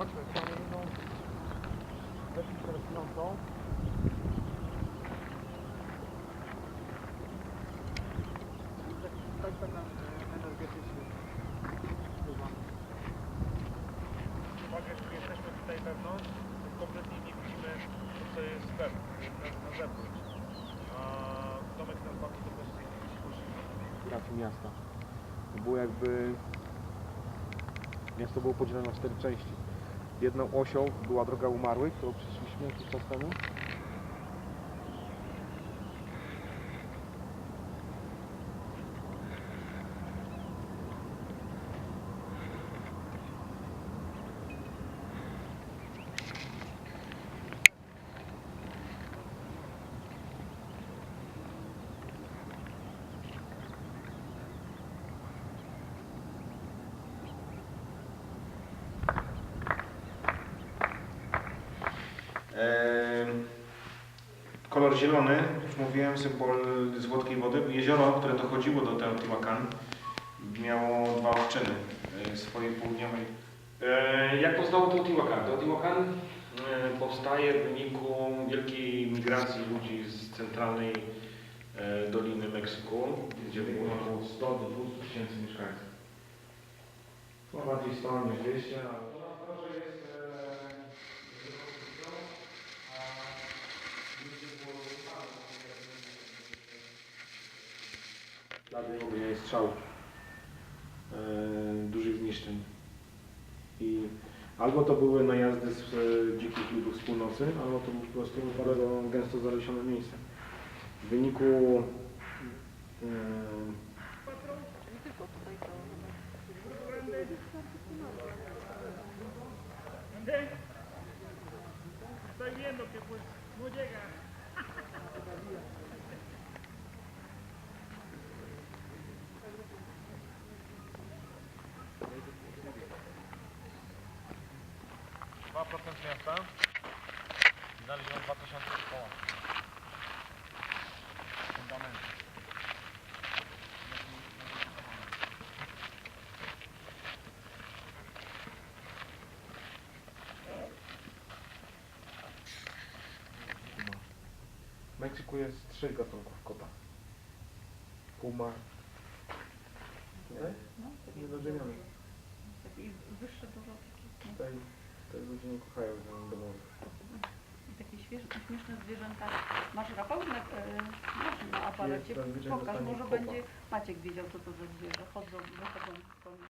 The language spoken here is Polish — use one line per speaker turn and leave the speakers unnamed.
Chodźmy, mamy jedną rzecz interesującą. Taki stadion energetyczny.
Uwaga, że jesteśmy tutaj wewnątrz, to kompletnie nie widzimy to, co jest wewnątrz, na, na zewnątrz. A domek nad wami to po prostu jest jakiś.
Trafi miasta. To było jakby... Miasto było podzielone na cztery części. Jedną osią była droga umarłych, którą przeszliśmy jakiś czas temu.
Kolor zielony, już mówiłem, symbol złotkiej wody. Jezioro, które dochodziło do Teotihuacan, miało dwa odczyny e, swojej południowej. E, Jak powstało Teotihuacan? Teotihuacan e, powstaje w wyniku wielkiej migracji ludzi z centralnej Doliny Meksyku, gdzie było około 100 do 200 tysięcy mieszkańców. No bardziej 100 niż 200, ale... To że jest ślady ognia i strzał e, dużych zniszczeń. I albo to były najazdy z e, dzikich ludów z północy, albo to było po prostu bardzo gęsto zalesione miejsce. W wyniku e,
Estoy viendo que pues no llega. Miasta. Znaleziono 2000 szkoła. Fundament.
W Meksyku jest trzech gatunków kota. Puma. Nie?
No,
Niedożywiony.
taki wyższy dużo takich,
Tutaj ludzie nie kochają zwierząt domowych.
i takie śmieszne zwierzęta. Masz Rafał na, e, masz na aparacie?
Jest, zazwyczaj
Pokaż,
dostanie
może
kopa.
będzie Maciek wiedział co to za zwierzę. Chodzą, wychodzą z koni.